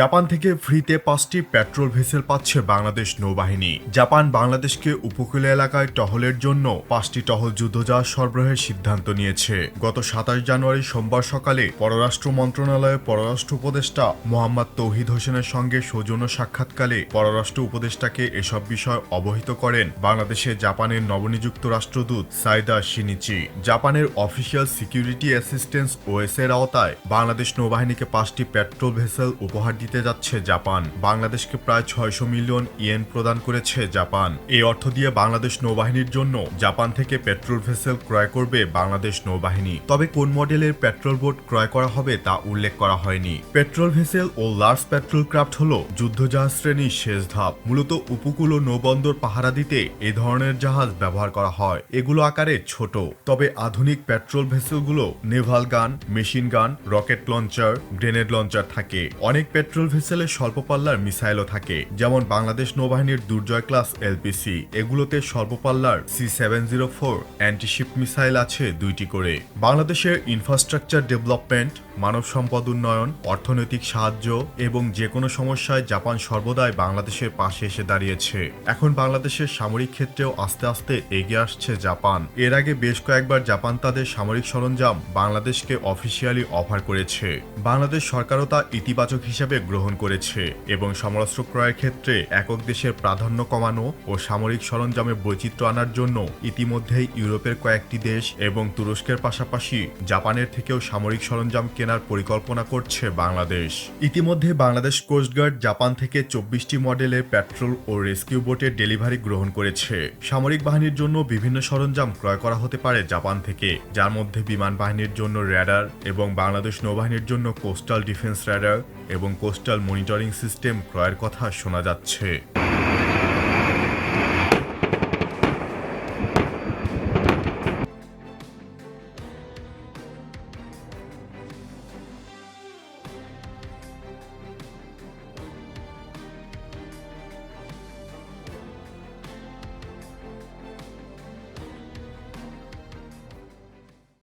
Japan থেকে ফ্রিতে পাঁচটি পেট্রোল ভেসেল পাচ্ছে বাংলাদেশ নৌবাহিনী। জাপান বাংলাদেশকে উপকূল এলাকায় টহলের জন্য পাঁচটি টহল যুদ্ধজাহাজ সরবরাহের সিদ্ধান্ত নিয়েছে। গত সাতাশ জানুয়ারি সোমবার সকালে পররাষ্ট্র মন্ত্রণালয়ের পররাষ্ট্র উপদেষ্টা মোহাম্মদ তৌহিদ হোসেনের সঙ্গে সৌজন্য সাক্ষাৎকালে পররাষ্ট্র উপদেষ্টাকে এসব বিষয় অবহিত করেন বাংলাদেশে জাপানের নবনিযুক্ত রাষ্ট্রদূত সাইদা শিনিচি। জাপানের অফিসিয়াল সিকিউরিটি অ্যাসিস্ট্যান্স ওএস এর আওতায় বাংলাদেশ নৌবাহিনীকে পাঁচটি পেট্রোল ভেসেল উপহার দিতে যাচ্ছে জাপান। বাংলাদেশকে প্রায় ছয়শো মিলিয়ন ইয়েন প্রদান করেছে জাপান। এই অর্থ দিয়ে বাংলাদেশ নৌবাহিনীর জন্য জাপান থেকে পেট্রোল ভেসেল ক্রয় করবে বাংলাদেশ নৌবাহিনী। তবে কোন মডেলের পেট্রোল বোট ক্রয় করা হবে তা উল্লেখ করা হয়নি। পেট্রোল ভেসেল ও লার্জ পেট্রোল ক্রাফট হল যুদ্ধজাহাজ শ্রেণির শেষ ধাপ। মূলত উপকূল ও নৌবন্দর পাহারা দিতে এ ধরনের জাহাজ ব্যবহার করা হয়। এগুলো আকারে ছোট। তবে আধুনিক patrol ভেসেলগুলো naval gun, machine gun, rocket launcher, grenade launcher থাকে। অনেক পেট্রোল ভেসেলে স্বল্প পাল্লার মিসাইলও থাকে, যেমন বাংলাদেশ নৌবাহিনীর দুর্জয় ক্লাস এলপিসি। এগুলোতে স্বল্প পাল্লার C seven zero four antiship missile আছে দুইটি করে। বাংলাদেশের ইনফ্রাস্ট্রাকচার ডেভেলপমেন্ট মানব সম্পদ উন্নয়ন, অর্থনৈতিক সাহায্য এবং যে কোনো সমস্যায় জাপান সর্বদাই বাংলাদেশের পাশে এসে দাঁড়িয়েছে। এখন বাংলাদেশের সামরিক ক্ষেত্রেও আস্তে আস্তে এগিয়ে আসছে জাপান। এর আগে বেশ কয়েকবার জাপান তাদের সামরিক সরঞ্জাম বাংলাদেশকে অফিসিয়ালি অফার করেছে। বাংলাদেশ সরকারও তা ইতিবাচক হিসেবে গ্রহণ করেছে এবং সমরাস্ত্র ক্রয়ের ক্ষেত্রে একক দেশের প্রাধান্য কমানো ও সামরিক সরঞ্জামে বৈচিত্র্য আনার জন্য ইতিমধ্যেই ইউরোপের কয়েকটি দেশ এবং তুরস্কের পাশাপাশি জাপানের থেকেও সামরিক সরঞ্জাম কেনার পরিকল্পনা করছে বাংলাদেশ। ইতিমধ্যে বাংলাদেশ কোস্টগার্ড জাপান থেকে চব্বিশটি মডেলের পেট্রোল ও রেস্কিউ বোটের ডেলিভারি গ্রহণ করেছে। সামরিক বাহিনীর জন্য বিভিন্ন সরঞ্জাম ক্রয় করা হতে পারে জাপান থেকে, যার মধ্যে বিমান বাহিনীর জন্য র্যাডার এবং বাংলাদেশ নৌবাহিনীর জন্য কোস্টাল ডিফেন্স র্যাডার এবং কোস্টাল মনিটরিং সিস্টেম ক্রয়ের কথা শোনা যাচ্ছে।